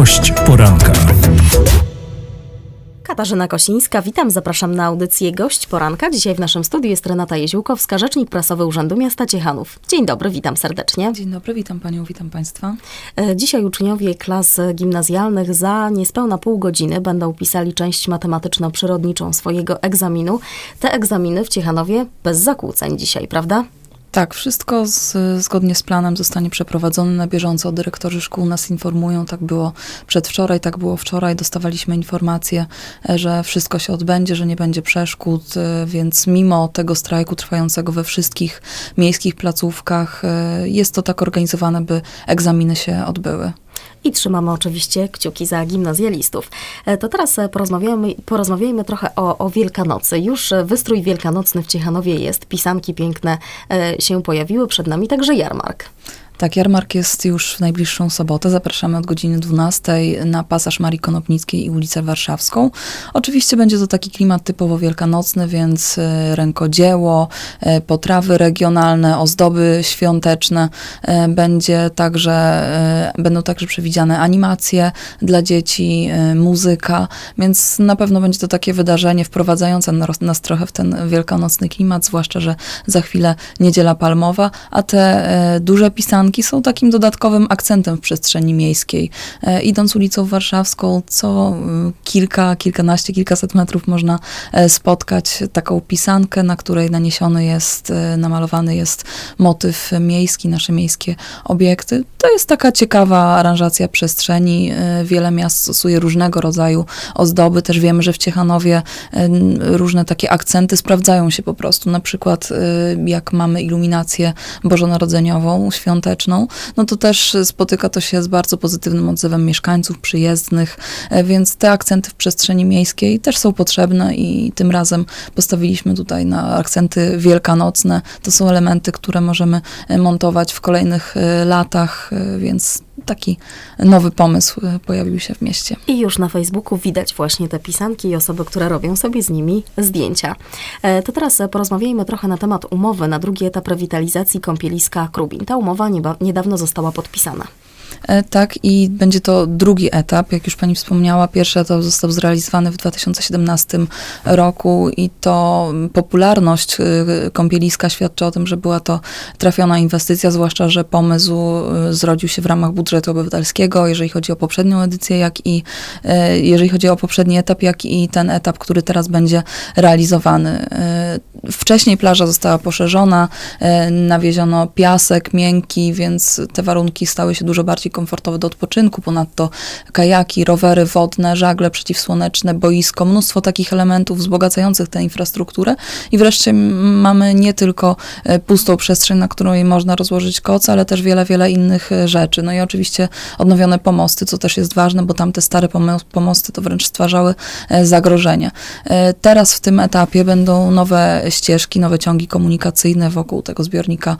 Gość poranka. Katarzyna Kosińska, witam, zapraszam na audycję Gość Poranka. Dzisiaj w naszym studiu jest Renata Jeziłkowska, rzecznik prasowy Urzędu Miasta Ciechanów. Dzień dobry, witam serdecznie. Dzień dobry, witam panią, witam państwa. E, Dzisiaj uczniowie klas gimnazjalnych za niespełna pół godziny będą pisali część matematyczno-przyrodniczą swojego egzaminu. Te egzaminy w Ciechanowie bez zakłóceń dzisiaj, prawda? Tak, wszystko z, zgodnie z planem zostanie przeprowadzone na bieżąco. Dyrektorzy szkół nas informują, tak było przedwczoraj, tak było wczoraj. Dostawaliśmy informację, e, że wszystko się odbędzie, że nie będzie przeszkód, e, więc mimo tego strajku trwającego we wszystkich miejskich placówkach, e, jest to tak organizowane, by egzaminy się odbyły. I trzymamy oczywiście kciuki za gimnazjalistów. E, To teraz e, porozmawiamy, porozmawiajmy trochę o, o Wielkanocy. Już e, wystrój wielkanocny w Ciechanowie jest, pisanki piękne się pojawiły, przed nami także jarmark. Tak, jarmark jest już w najbliższą sobotę. Zapraszamy od godziny 12 na pasaż Marii Konopnickiej i ulicę Warszawską. Oczywiście będzie to taki klimat typowo wielkanocny, więc e, rękodzieło, e, potrawy regionalne, ozdoby świąteczne. E, Będzie także, będą także przewidziane animacje dla dzieci, muzyka, więc na pewno będzie to takie wydarzenie wprowadzające nas- nas trochę w ten wielkanocny klimat, zwłaszcza, że za chwilę Niedziela Palmowa, a te duże pisanki są takim dodatkowym akcentem w przestrzeni miejskiej. E, idąc ulicą Warszawską, co y, kilka, kilkanaście, kilkaset metrów można e, spotkać taką pisankę, na której naniesiony jest, e, namalowany jest motyw miejski, nasze miejskie obiekty. To jest taka ciekawa aranżacja przestrzeni. Wiele miast stosuje różnego rodzaju ozdoby. Też wiemy, że w Ciechanowie różne takie akcenty sprawdzają się po prostu. Na przykład jak mamy iluminację bożonarodzeniową, świąteczną, no to też spotyka to się z bardzo pozytywnym odzewem mieszkańców, przyjezdnych, e, więc te akcenty w przestrzeni miejskiej też są potrzebne i tym razem postawiliśmy tutaj na akcenty wielkanocne. To są elementy, które możemy e, montować w kolejnych e, latach, więc taki nowy pomysł e, pojawił się w mieście. I już na Facebooku widać właśnie te pisanki i osoby, które robią sobie z nimi zdjęcia. E, To teraz porozmawiajmy trochę na temat umowy na drugi etap rewitalizacji kąpieliska Krubin. Ta umowa nieba- niedawno została podpisana. E, Tak, i będzie to drugi etap. Jak już pani wspomniała, pierwszy etap został zrealizowany w 2017 roku i to popularność y, kąpieliska świadczy o tym, że była to trafiona inwestycja, zwłaszcza, że pomysł y, zrodził się w ramach budżetu obywatelskiego, jeżeli chodzi o poprzednią edycję, jak i e, jeżeli chodzi o poprzedni etap, jak i ten etap, który teraz będzie realizowany. Wcześniej plaża została poszerzona, nawieziono piasek miękki, więc te warunki stały się dużo bardziej komfortowe do odpoczynku. Ponadto kajaki, rowery wodne, żagle przeciwsłoneczne, boisko, mnóstwo takich elementów wzbogacających tę infrastrukturę. I wreszcie mamy nie tylko e, pustą przestrzeń, na której można rozłożyć koc, ale też wiele, wiele innych e, rzeczy. No i oczywiście odnowione pomosty, co też jest ważne, bo tamte stare pomo- pomosty to wręcz stwarzały e, zagrożenie. Teraz w tym etapie będą nowe ścieżki, nowe ciągi komunikacyjne wokół tego zbiornika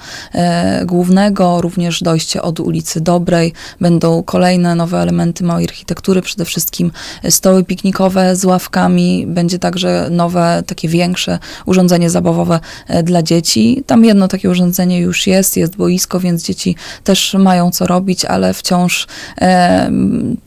głównego, również dojście od ulicy Dobrej. Będą kolejne nowe elementy małej architektury, przede wszystkim stoły piknikowe z ławkami. Będzie także nowe, takie większe urządzenie zabawowe e, dla dzieci. Tam jedno takie urządzenie już jest, jest boisko, więc dzieci też mają co robić, ale wciąż e,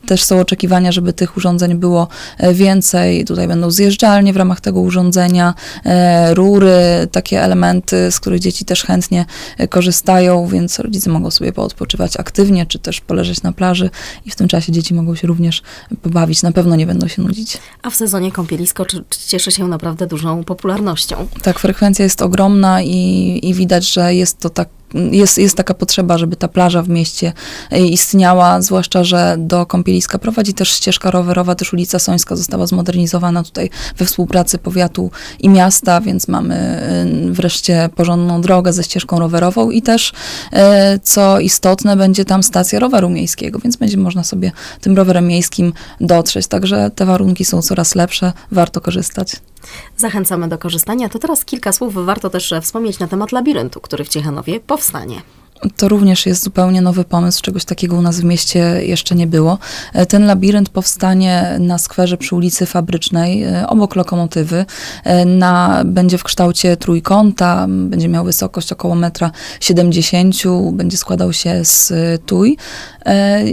też są oczekiwania, żeby tych urządzeń było e, więcej. Tutaj będą zjeżdżalnie w ramach tego urządzenia, e, rury, takie elementy, z których dzieci też chętnie e, korzystają, więc rodzice mogą sobie poodpoczywać aktywnie, czy też poleżeć na plaży i w tym czasie dzieci mogą się również pobawić. Na pewno nie będą się nudzić. A w sezonie kąpielisko cieszy się naprawdę dużą popularnością. Tak, frekwencja jest ogromna i, i widać, że jest to tak. Jest, jest taka potrzeba, żeby ta plaża w mieście e, istniała, zwłaszcza, że do kąpieliska prowadzi też ścieżka rowerowa, też ulica Sońska została zmodernizowana tutaj we współpracy powiatu i miasta, więc mamy e, wreszcie porządną drogę ze ścieżką rowerową i też, e, co istotne, będzie tam stacja roweru miejskiego, więc będzie można sobie tym rowerem miejskim dotrzeć. Także te warunki są coraz lepsze, warto korzystać. Zachęcamy do korzystania. To teraz kilka słów warto też e, wspomnieć na temat labiryntu, który w Ciechanowie powstanie. To również jest zupełnie nowy pomysł, czegoś takiego u nas w mieście jeszcze nie było. E, Ten labirynt powstanie na skwerze przy ulicy Fabrycznej, e, obok lokomotywy. Na, będzie w kształcie trójkąta, będzie miał wysokość około 1,70 m, będzie składał się z tuj.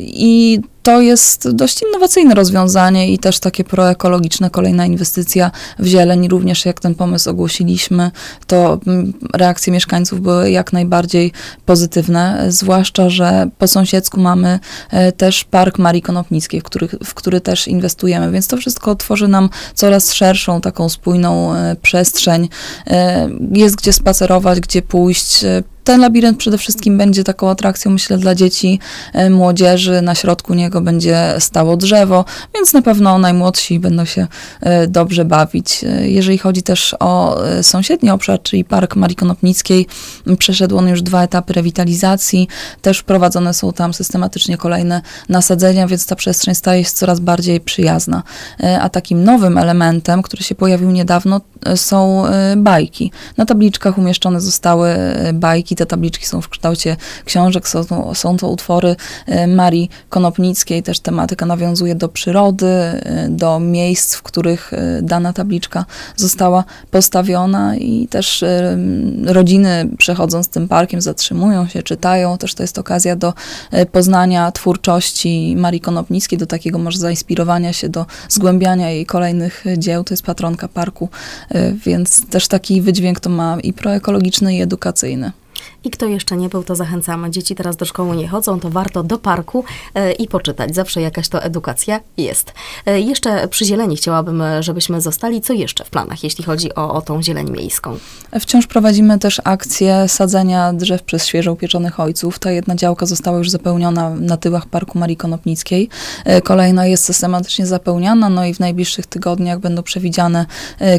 I to jest dość innowacyjne rozwiązanie i też takie proekologiczne, kolejna inwestycja w zieleń. Również jak ten pomysł ogłosiliśmy, to mm, reakcje mieszkańców były jak najbardziej pozytywne, zwłaszcza, że po sąsiedzku mamy e, też Park Marii Konopnickiej, w który, w który też inwestujemy, więc to wszystko tworzy nam coraz szerszą, taką spójną e, przestrzeń. E, Jest gdzie spacerować, gdzie pójść. Ten labirynt przede wszystkim będzie taką atrakcją, myślę, dla dzieci, e, młodzieży. Na środku niego będzie stało drzewo, więc na pewno najmłodsi będą się e, dobrze bawić. E, Jeżeli chodzi też o sąsiedni obszar, czyli Park Marii Konopnickiej, przeszedł on już dwa etapy rewitalizacji. Też prowadzone są tam systematycznie kolejne nasadzenia, więc ta przestrzeń staje się coraz bardziej przyjazna. A takim nowym elementem, który się pojawił niedawno, są e, bajki. Na tabliczkach umieszczone zostały e, bajki. Te tabliczki są w kształcie książek, są to, są to utwory e, Marii Konopnickiej. Też tematyka nawiązuje do przyrody, do miejsc, w których dana tabliczka została postawiona i też rodziny przechodząc tym parkiem zatrzymują się, czytają. Też to jest okazja do poznania twórczości Marii Konopnickiej, do takiego może zainspirowania się, do zgłębiania jej kolejnych dzieł. To jest patronka parku, więc też taki wydźwięk to ma i proekologiczny, i edukacyjny. I kto jeszcze nie był, to zachęcamy. Dzieci teraz do szkoły nie chodzą, to warto do parku e, i poczytać. Zawsze jakaś to edukacja jest. E, jeszcze przy zieleni chciałabym, e, żebyśmy zostali. Co jeszcze w planach, jeśli chodzi o, o tą zieleń miejską? Wciąż prowadzimy też akcję sadzenia drzew przez świeżo upieczonych ojców. Ta jedna działka została już zapełniona na tyłach Parku Marii Konopnickiej. Kolejna jest systematycznie zapełniana, no i w najbliższych tygodniach będą przewidziane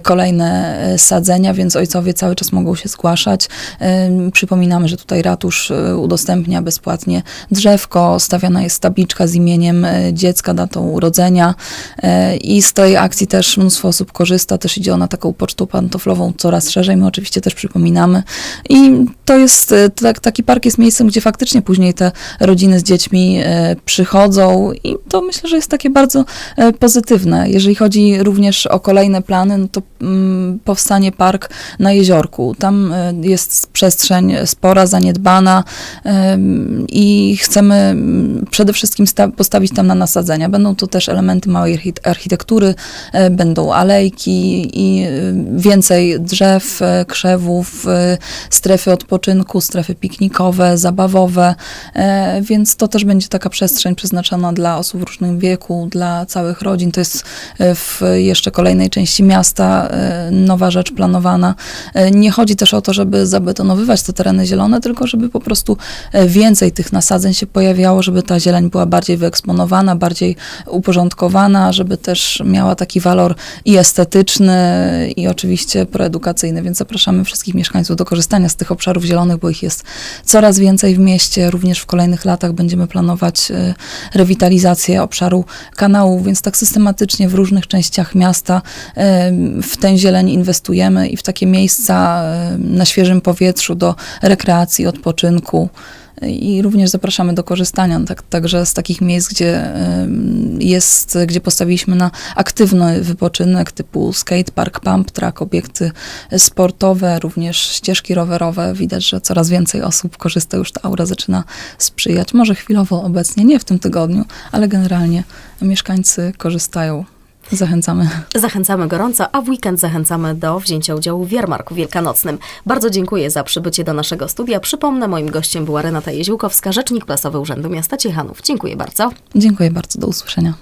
kolejne sadzenia, więc ojcowie cały czas mogą się zgłaszać. E, Przypominamy, że tutaj ratusz e, udostępnia bezpłatnie drzewko, stawiana jest tabliczka z imieniem e, dziecka, datą urodzenia e, i z tej akcji też mnóstwo osób korzysta, też idzie ona taką pocztą pantoflową coraz szerzej, my oczywiście też przypominamy i to jest, tak, taki park jest miejscem, gdzie faktycznie później te rodziny z dziećmi przychodzą i to myślę, że jest takie bardzo pozytywne. Jeżeli chodzi również o kolejne plany, no to mm, powstanie park na jeziorku. Tam jest przestrzeń spora, zaniedbana i chcemy przede wszystkim sta- postawić tam na nasadzenia. Będą to też elementy małej archi- architektury, e, będą alejki i e, więcej drzew, e, krzewów, strefy odpoczynku, strefy piknikowe, zabawowe, więc to też będzie taka przestrzeń przeznaczona dla osób w różnym wieku, dla całych rodzin. To jest w jeszcze kolejnej części miasta nowa rzecz planowana. Nie chodzi też o to, żeby zabetonowywać te tereny zielone, tylko żeby po prostu e, więcej tych nasadzeń się pojawiało, żeby ta zieleń była bardziej wyeksponowana, bardziej uporządkowana, żeby też miała taki walor i estetyczny, i oczywiście proedukacyjny, więc zapraszamy wszystkich mieszkańców do korzystania z tych obszarów zielonych, bo ich jest coraz więcej w mieście. Również w kolejnych latach będziemy planować e, rewitalizację obszaru kanałów, więc tak systematycznie w różnych częściach miasta e, w tę zieleń inwestujemy i w takie miejsca na świeżym powietrzu do rekreacji, odpoczynku. I również zapraszamy do korzystania tak, także z takich miejsc, gdzie jest, gdzie postawiliśmy na aktywny wypoczynek typu skatepark, pump track, obiekty sportowe, również ścieżki rowerowe. Widać, że coraz więcej osób korzysta, już ta aura zaczyna sprzyjać. Może chwilowo obecnie, nie w tym tygodniu, ale generalnie mieszkańcy korzystają. Zachęcamy. Zachęcamy gorąco, a w weekend zachęcamy do wzięcia udziału w jarmarku wielkanocnym. Bardzo dziękuję za przybycie do naszego studia. Przypomnę, moim gościem była Renata Jeziłkowska, rzecznik prasowy Urzędu Miasta Ciechanów. Dziękuję bardzo. Dziękuję bardzo, do usłyszenia.